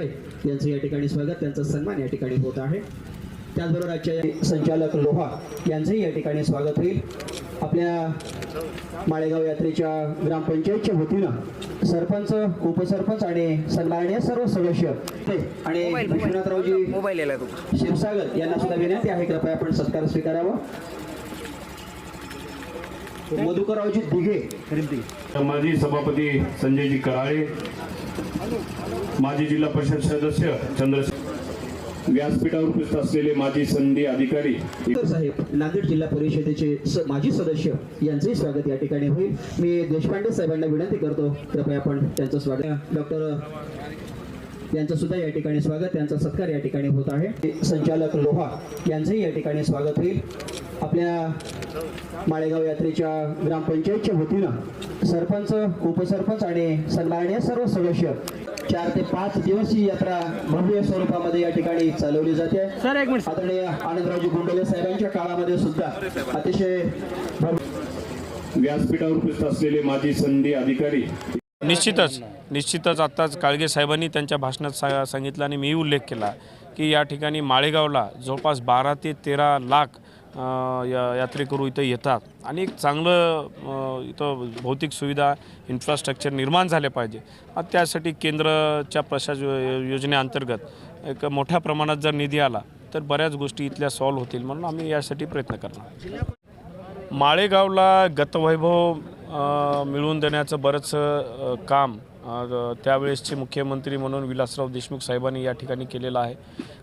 यांचं या ठिकाणी स्वागत त्यांचा सन्मान या ठिकाणी होत आहे. त्याचबरोबर आजच्या संचालक लोहा यांचंही या ठिकाणी स्वागत होईल. आपल्या माळेगाव यात्रेच्या ग्रामपंचायतच्या वतीनं सरपंच उपसरपंच आणि सन्माननीय सर्व सदस्य ते आणि विश्वनाथरावजी क्षीरसागर यांना सुद्धा विनंती आहे कृपया आपण सत्कार स्वीकारावा. मधुकररावजी दिघे. माजी सभापती संजयजी कराळे माजी जिल्हा परिषद सदस्य चंद्र व्यासपीठावर उपस्थित असलेले माजी संधी अधिकारी साहेब नांदेड जिल्हा परिषदेचे माजी सदस्य यांचंही स्वागत या ठिकाणी होईल. मी देशपांडे साहेबांना विनंती करतो. कृपया आपण त्यांचं स्वागत डॉक्टर यांचं सुद्धा या ठिकाणी स्वागत त्यांचा सत्कार या ठिकाणी होत आहे. संचालक लोहा यांचंही या ठिकाणी स्वागत होईल. आपल्या माळेगाव यात्रेच्या ग्रामपंचायतच्या वतीनं सरपंच उपसरपंच आणि सन्माननीय सर्व सदस्य. चार ते पाच दिवस ही यात्रा भव्य स्वरूपामध्ये या ठिकाणी चालवली जाते. सर एक मिनिट. आदरणीय आनंदरावजी गुंडले साहेबांच्या काळामध्ये सुद्धा अतिशय व्यासपीठावर उपस्थित असलेले माजी संधी अधिकारी निश्चितच निश्चितच आत्ताच काळगे साहेबांनी त्यांच्या भाषणात सा सांगितलं आणि मीही उल्लेख केला की या ठिकाणी माळेगावला जवळपास बारा ते तेरा लाख या यात्रेकरू इथं येतात. आणि एक चांगलं इथं भौतिक सुविधा इन्फ्रास्ट्रक्चर निर्माण झाले पाहिजे. त्यासाठी केंद्राच्या प्रशास योजनेअंतर्गत एक मोठ्या प्रमाणात जर निधी आला तर बऱ्याच गोष्टी इथल्या सॉल्व्ह होतील म्हणून आम्ही यासाठी प्रयत्न करणार. माळेगावला गतवैभव मिळवून देण्याचं बरंचसं काम त्यावेळेसचे मुख्यमंत्री म्हणून विलासराव देशमुख साहेबांनी या ठिकाणी केलेलं आहे.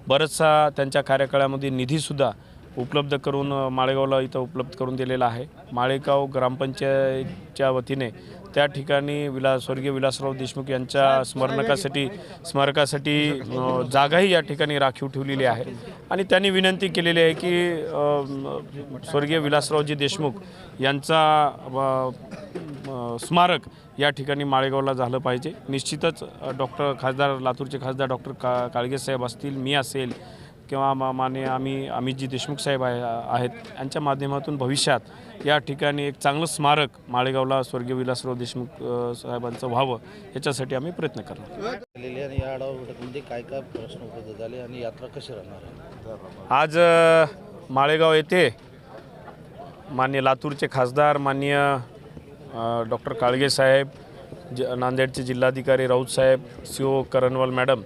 बरंचसा त्यांच्या कार्यकाळामध्ये निधीसुद्धा उपलब्ध करून माळेगावला इथं उपलब्ध करून दिलेला आहे. माळेगाव ग्रामपंचायतच्या वतीने त्या ठिकाणी विला स्वर्गीय विलासराव देशमुख यांच्या स्मरणकासाठी स्मारकासाठी जागाही या ठिकाणी राखीव ठेवलेली आहे. आणि त्यांनी विनंती केलेली आहे की स्वर्गीय विलासरावजी देशमुख यांचा स्मारक या ठिकाणी माळेगावला झालं पाहिजे. निश्चितच डॉक्टर खासदार लातूरचे खासदार डॉक्टर का काळगे साहेब असतील मी असेल किंवा मा माने आम्ही अमितजी देशमुख साहेब आहे आहेत यांच्या माध्यमातून भविष्यात या ठिकाणी एक चांगलं स्मारक माळेगावला स्वर्गीय विलासराव देशमुख साहेबांचं व्हावं याच्यासाठी आम्ही प्रयत्न करणार केलेली आणि या आढावा बैठकीमध्ये काय काय प्रश्न उपस्थित झाले आणि यात्रा कशी राहणार आहे? आज माळेगाव येथे मान्य लातूरचे खासदार माननीय डॉक्टर काळगे साहेब ज नांदेडचे जिल्हाधिकारी राऊत साहेब सी ओ करणवाल मॅडम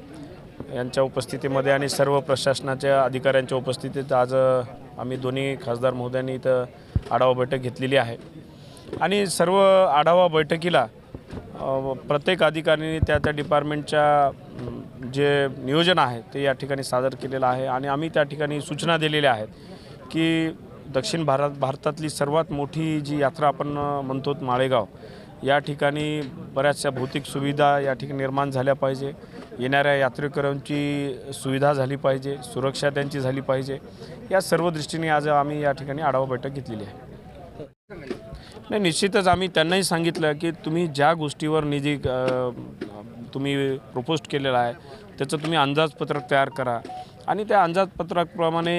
यांच्या उपस्थितीमध्ये आणि सर्व प्रशासनाच्या अधिकाऱ्यांच्या उपस्थितीत आज आम्ही दोन्ही खासदार महोदयांनी इथं आढावा बैठक घेतलेली आहे. आणि सर्व आढावा बैठकीला प्रत्येक अधिकाऱ्यांनी त्या त्या डिपार्टमेंटच्या जे नियोजन आहे ते या ठिकाणी सादर केलेलं आहे आणि आम्ही त्या ठिकाणी सूचना दिलेल्या आहेत की दक्षिण भारत भारतातली सर्वात मोठी जी यात्रा आपण म्हणतो माळेगाव या ठिकाणी बऱ्याचशा भौतिक सुविधा या ठिकाणी निर्माण झाल्या पाहिजे. येणाऱ्या यात्रेकरांची सुविधा झाली पाहिजे सुरक्षा त्यांची झाली पाहिजे. या सर्व दृष्टीने आज आम्ही या ठिकाणी आढावा बैठक घेतलेली आहे. नाही निश्चितच आम्ही त्यांनाही सांगितलं की तुम्ही ज्या गोष्टीवर निधी तुम्ही प्रपोस्ट केलेला आहे त्याचं तुम्ही अंदाजपत्रक तयार करा. आणि त्या अंदाजपत्राप्रमाणे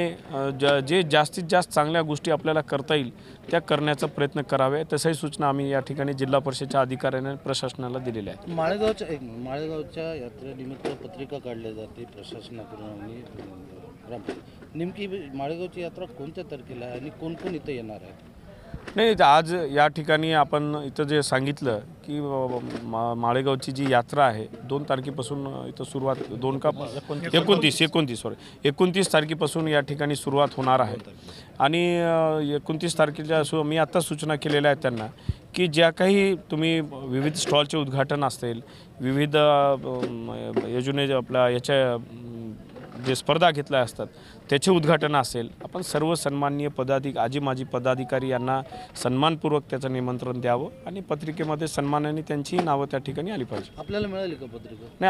ज जे जास्तीत जास्त चांगल्या गोष्टी आपल्याला करता येईल त्या करण्याचा प्रयत्न करावे. तशाही सूचना आम्ही या ठिकाणी जिल्हा परिषदेच्या अधिकाऱ्याने प्रशासनाला दिलेल्या आहेत. माळेगावच्या एक माळेगावच्या यात्रेनिमित्त पत्रिका काढल्या जाते प्रशासनाकडून आणि नेमकी माळेगावची यात्रा कोणत्या तारखेला आहे आणि कोण कोण इथं येणार आहे? नाही आज या ठिकाणी आपण इथं जे सांगितलं की मा माळेगावची जी यात्रा आहे दोन तारखेपासून इथं सुरुवात दोन का एकोणतीस. एकोणतीस सॉरी एकोणतीस तारखेपासून या ठिकाणी सुरुवात होणार आहे. आणि एकोणतीस तारखेच्या सु मी आत्ता सूचना केलेल्या आहेत त्यांना की ज्या काही तुम्ही विविध स्टॉलचे उद्घाटन असेल विविध योजने आपल्या याच्या जे स्पर्धा घेतल्या असतात त्याचे उद्घाटन असेल. आपण सर्व सन्माननीय पदाधिक आजी माजी पदाधिकारी यांना सन्मानपूर्वक त्याचं निमंत्रण द्यावं आणि पत्रिकेमध्ये सन्मानाने त्यांचीही नावं त्या ठिकाणी आली पाहिजे. आपल्याला मिळाली का पत्रिका? नाही